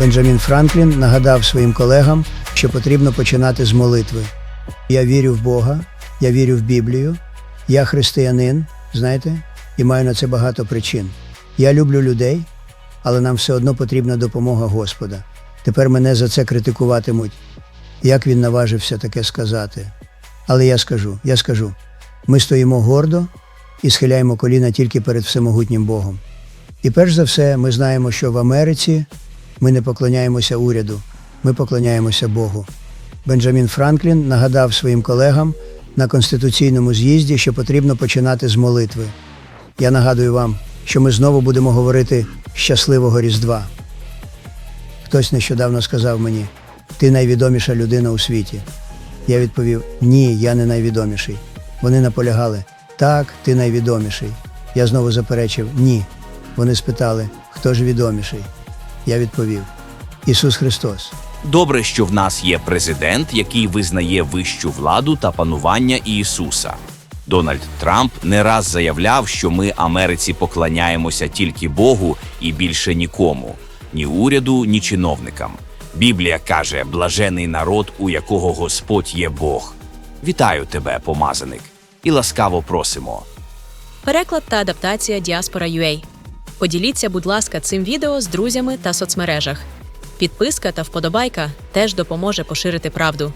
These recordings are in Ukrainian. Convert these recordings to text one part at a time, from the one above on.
Бенджамін Франклін нагадав своїм колегам, що потрібно починати з молитви. Я вірю в Бога, я вірю в Біблію, я християнин, знаєте, і маю на це багато причин. Я люблю людей, але нам все одно потрібна допомога Господа. Тепер мене за це критикуватимуть. Як він наважився таке сказати? Але я скажу, я скажу: ми стоїмо гордо і схиляємо коліна тільки перед всемогутнім Богом. І перш за все, ми знаємо, що в Америці ми не поклоняємося уряду, ми поклоняємося Богу. Бенджамін Франклін нагадав своїм колегам на конституційному з'їзді, що потрібно починати з молитви. Я нагадую вам, що ми знову будемо говорити щасливого Різдва. Хтось нещодавно сказав мені, ти найвідоміша людина у світі. Я відповів: Ні, я не найвідоміший. Вони наполягали, так, ти найвідоміший. Я знову заперечив ні. Вони спитали, хто ж відоміший. Я відповів: Ісус Христос. Добре, що в нас є президент, який визнає вищу владу та панування Ісуса. Дональд Трамп не раз заявляв, що ми Америці поклоняємося тільки Богу і більше нікому, ні уряду, ні чиновникам. Біблія каже: блажений народ, у якого Господь є Бог. Вітаю тебе, помазаник, і ласкаво просимо. Переклад та адаптація Діаспора UA. Поділіться, будь ласка, цим відео з друзями та соцмережах. Підписка та вподобайка теж допоможе поширити правду.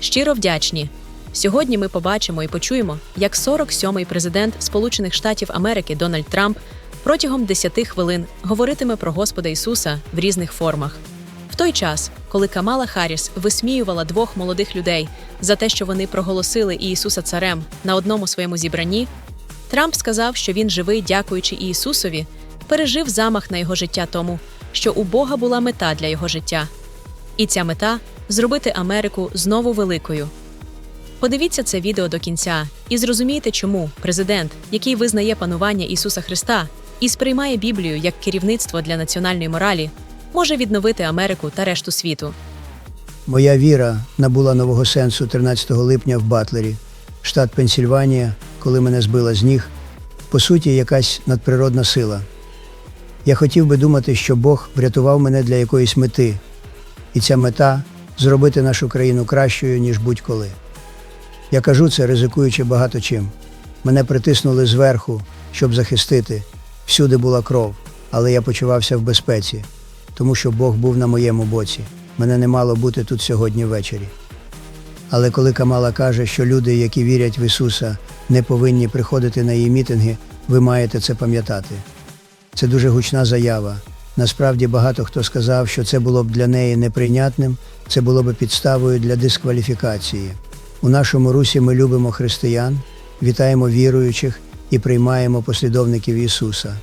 Щиро вдячні. Сьогодні ми побачимо і почуємо, як 47-й президент Сполучених Штатів Америки Дональд Трамп протягом 10 хвилин говоритиме про Господа Ісуса в різних формах. В той час, коли Камала Харріс висміювала двох молодих людей за те, що вони проголосили Ісуса царем на одному своєму зібранні, Трамп сказав, що він живий, дякуючи Ісусові, пережив замах на його життя тому, що у Бога була мета для його життя. І ця мета зробити Америку знову великою. Подивіться це відео до кінця і зрозумійте, чому президент, який визнає панування Ісуса Христа і сприймає Біблію як керівництво для національної моралі, може відновити Америку та решту світу. Моя віра набула нового сенсу 13 липня в Батлері, штат Пенсільванія, коли мене збила з ніг, по суті, якась надприродна сила. Я хотів би думати, що Бог врятував мене для якоїсь мети, і ця мета зробити нашу країну кращою, ніж будь-коли. Я кажу це, ризикуючи багато чим. Мене притиснули зверху, щоб захистити. Всюди була кров, але я почувався в безпеці, тому що Бог був на моєму боці. Мене не мало бути тут сьогодні ввечері. Але коли Камала каже, що люди, які вірять в Ісуса, не повинні приходити на її мітинги, ви маєте це пам'ятати. Це дуже гучна заява. Насправді багато хто сказав, що це було б для неї неприйнятним, це було б підставою для дискваліфікації. У нашому русі ми любимо християн, вітаємо віруючих і приймаємо послідовників Ісуса.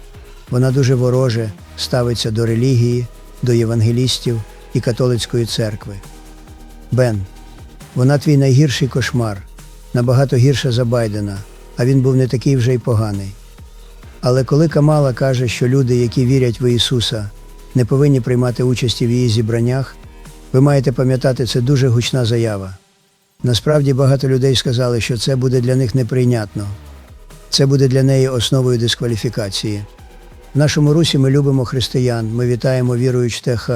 Вона дуже вороже ставиться до релігії, до євангелістів і католицької церкви. Бен, вона твій найгірший кошмар, набагато гірша за Байдена, а він був не такий вже й поганий. Але коли Камала каже, що люди, які вірять в Ісуса, не повинні приймати участі в її зібраннях, ви маєте пам'ятати, це дуже гучна заява. Насправді багато людей сказали, що це буде для них неприйнятно. Це буде для неї основою дискваліфікації. В нашому русі ми любимо християн, ми вітаємо віруюч ТХ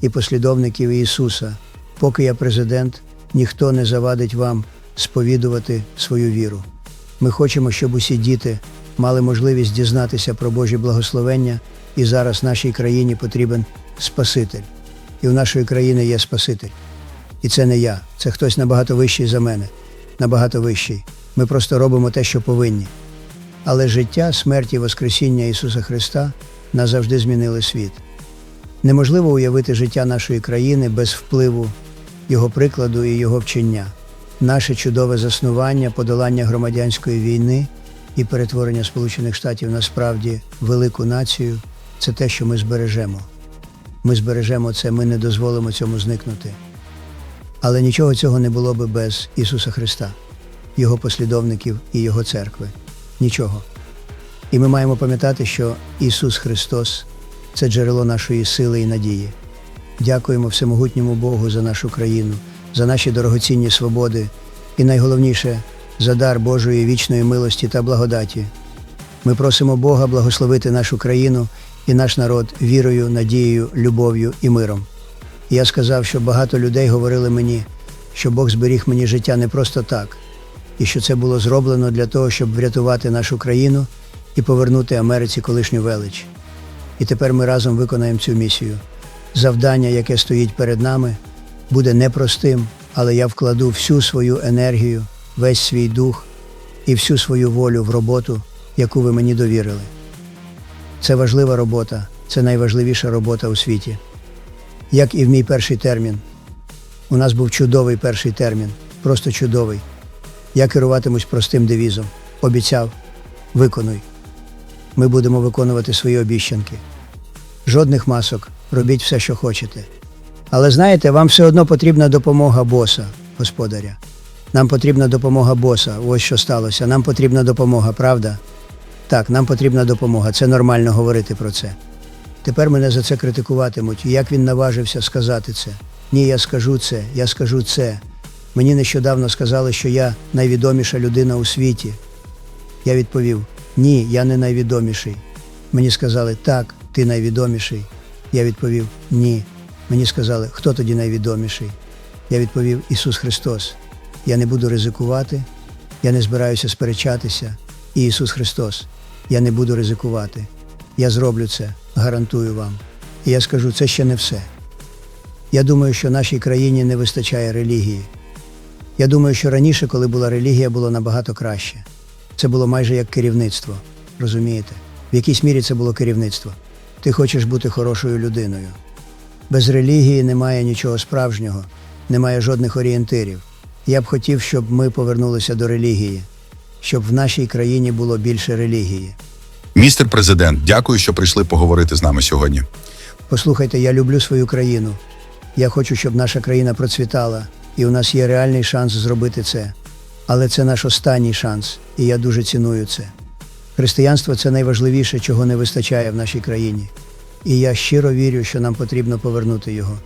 і послідовників Ісуса. Поки я президент, ніхто не завадить вам сповідувати свою віру. Ми хочемо, щоб усі діти мали можливість дізнатися про Божі благословення, і зараз нашій країні потрібен Спаситель. І в нашої країни є Спаситель. І це не я, це хтось набагато вищий за мене, набагато вищий. Ми просто робимо те, що повинні. Але життя, смерть і Воскресіння Ісуса Христа назавжди змінили світ. Неможливо уявити життя нашої країни без впливу Його прикладу і Його вчення. Наше чудове заснування, подолання громадянської війни і перетворення Сполучених Штатів на справді велику націю це те, що ми збережемо. Ми збережемо це, ми не дозволимо цьому зникнути. Але нічого цього не було би без Ісуса Христа, Його послідовників і Його церкви. Нічого. І ми маємо пам'ятати, що Ісус Христос це джерело нашої сили і надії. Дякуємо всемогутньому Богу за нашу країну, за наші дорогоцінні свободи і найголовніше за дар Божої вічної милості та благодаті. Ми просимо Бога благословити нашу країну і наш народ вірою, надією, любов'ю і миром. І я сказав, що багато людей говорили мені, що Бог зберіг мені життя не просто так, і що це було зроблено для того, щоб врятувати нашу країну і повернути Америці колишню велич. І тепер ми разом виконаємо цю місію. Завдання, яке стоїть перед нами, буде непростим, але я вкладу всю свою енергію, весь свій дух і всю свою волю в роботу, яку ви мені довірили. Це важлива робота, це найважливіша робота у світі. Як і в мій перший термін. У нас був чудовий перший термін, просто чудовий. Я керуватимусь простим девізом. Обіцяв, виконуй. Ми будемо виконувати свої обіщанки. Жодних масок, робіть все, що хочете. Але знаєте, вам все одно потрібна допомога боса, господаря. Нам потрібна допомога боса. Ось що сталося. Нам потрібна допомога, правда? Так, нам потрібна допомога. Це нормально говорити про це. Тепер мене за це критикуватимуть. Як він наважився сказати це? Ні, я скажу це, я скажу це. Мені нещодавно сказали, що я найвідоміша людина у світі. Я відповів: Ні, я не найвідоміший. Мені сказали, так, ти найвідоміший. Я відповів Ні. Мені сказали, хто тоді найвідоміший? Я відповів Ісус Христос. Я не буду ризикувати, я не збираюся сперечатися. І Ісус Христос, я не буду ризикувати. Я зроблю це, гарантую вам. І я скажу, це ще не все. Я думаю, що нашій країні не вистачає релігії. Я думаю, що раніше, коли була релігія, було набагато краще. Це було майже як керівництво. Розумієте? В якійсь мірі це було керівництво. Ти хочеш бути хорошою людиною. Без релігії немає нічого справжнього, немає жодних орієнтирів. Я б хотів, щоб ми повернулися до релігії, щоб в нашій країні було більше релігії. Містер президент, дякую, що прийшли поговорити з нами сьогодні. Послухайте, я люблю свою країну. Я хочу, щоб наша країна процвітала, і у нас є реальний шанс зробити це. Але це наш останній шанс, і я дуже ціную це. Християнство це найважливіше, чого не вистачає в нашій країні. І я щиро вірю, що нам потрібно повернути його.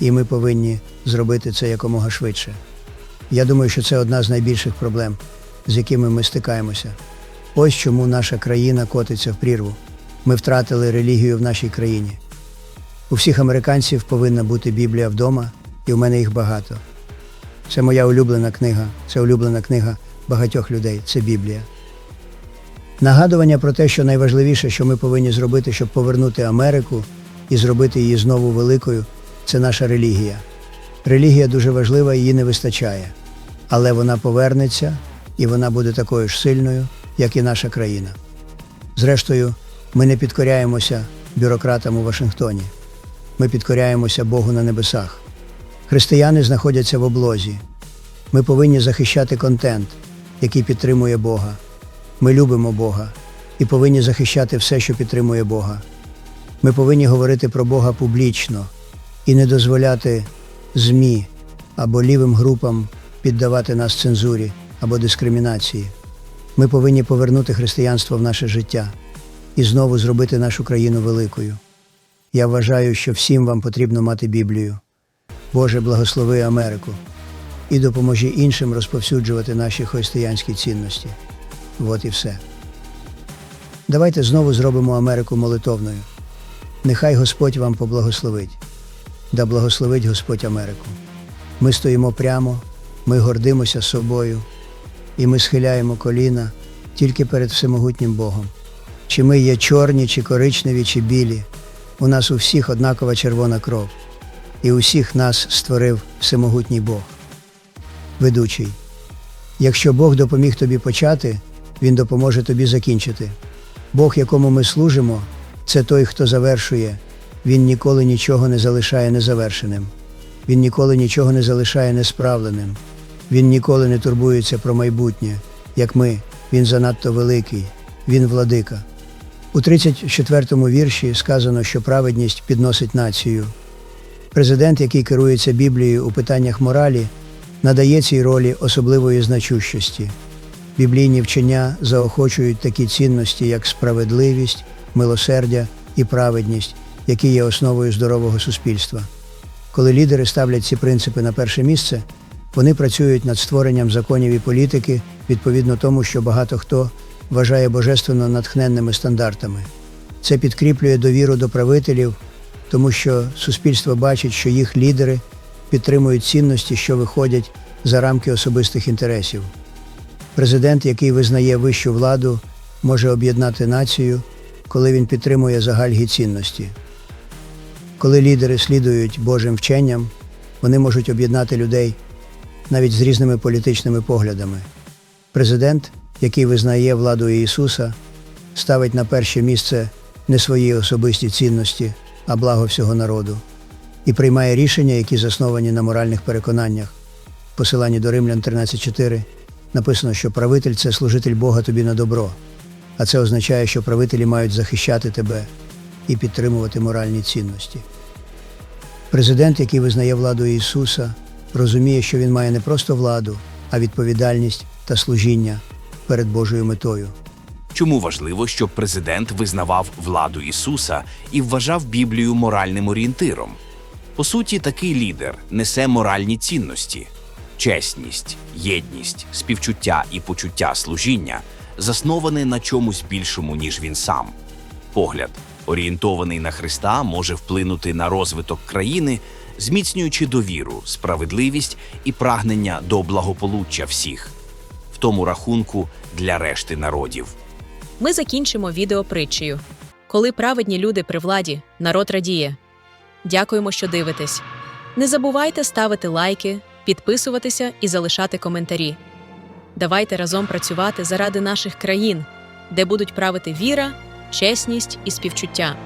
І ми повинні зробити це якомога швидше. Я думаю, що це одна з найбільших проблем, з якими ми стикаємося. Ось чому наша країна котиться в прірву. Ми втратили релігію в нашій країні. У всіх американців повинна бути Біблія вдома, і у мене їх багато. Це моя улюблена книга, це улюблена книга багатьох людей, це Біблія. Нагадування про те, що найважливіше, що ми повинні зробити, щоб повернути Америку і зробити її знову великою, це наша релігія. Релігія дуже важлива, її не вистачає. Але вона повернеться і вона буде такою ж сильною, як і наша країна. Зрештою, ми не підкоряємося бюрократам у Вашингтоні. Ми підкоряємося Богу на небесах. Християни знаходяться в облозі. Ми повинні захищати контент, який підтримує Бога. Ми любимо Бога і повинні захищати все, що підтримує Бога. Ми повинні говорити про Бога публічно і не дозволяти ЗМІ або лівим групам піддавати нас цензурі або дискримінації. Ми повинні повернути християнство в наше життя і знову зробити нашу країну великою. Я вважаю, що всім вам потрібно мати Біблію. Боже, благослови Америку і допоможи іншим розповсюджувати наші християнські цінності. От і все. Давайте знову зробимо Америку молитовною. Нехай Господь вам поблагословить. Да благословить Господь Америку. Ми стоїмо прямо, ми гордимося собою, і ми схиляємо коліна тільки перед всемогутнім Богом. Чи ми є чорні, чи коричневі, чи білі, у нас у всіх однакова червона кров, і усіх нас створив всемогутній Бог. Ведучий. Якщо Бог допоміг тобі почати, Він допоможе тобі закінчити. Бог, якому ми служимо, це той, хто завершує. Він ніколи нічого не залишає незавершеним. Він ніколи нічого не залишає несправленим. Він ніколи не турбується про майбутнє, як ми. Він занадто великий, він владика. У 34-му вірші сказано, що праведність підносить націю. Президент, який керується Біблією у питаннях моралі, надає цій ролі особливої значущості. Біблійні вчення заохочують такі цінності, як справедливість, милосердя і праведність, які є основою здорового суспільства. Коли лідери ставлять ці принципи на перше місце, вони працюють над створенням законів і політики відповідно тому, що багато хто вважає божественно натхненними стандартами. Це підкріплює довіру до правителів тому що суспільство бачить, що їх лідери підтримують цінності, що виходять за рамки особистих інтересів. Президент, який визнає вищу владу, може об'єднати націю, коли він підтримує загальні цінності. Коли лідери слідують Божим вченням, вони можуть об'єднати людей навіть з різними політичними поглядами. Президент, який визнає владу Ісуса, ставить на перше місце не свої особисті цінності, а благо всього народу, і приймає рішення, які засновані на моральних переконаннях. В посиланні до Римлян 13.4 написано, що правитель це служитель Бога тобі на добро, а це означає, що правителі мають захищати тебе і підтримувати моральні цінності. Президент, який визнає владу Ісуса, розуміє, що він має не просто владу, а відповідальність та служіння перед Божою метою. Чому важливо, щоб президент визнавав владу Ісуса і вважав Біблію моральним орієнтиром? По суті, такий лідер несе моральні цінності: чесність, єдність, співчуття і почуття служіння, засноване на чомусь більшому, ніж він сам. Погляд, орієнтований на Христа, може вплинути на розвиток країни, зміцнюючи довіру, справедливість і прагнення до благополуччя всіх, в тому рахунку для решти народів. Ми закінчимо відео притчею. Коли праведні люди при владі, народ радіє. Дякуємо, що дивитесь. Не забувайте ставити лайки, підписуватися і залишати коментарі. Давайте разом працювати заради наших країн, де будуть правити віра, чесність і співчуття.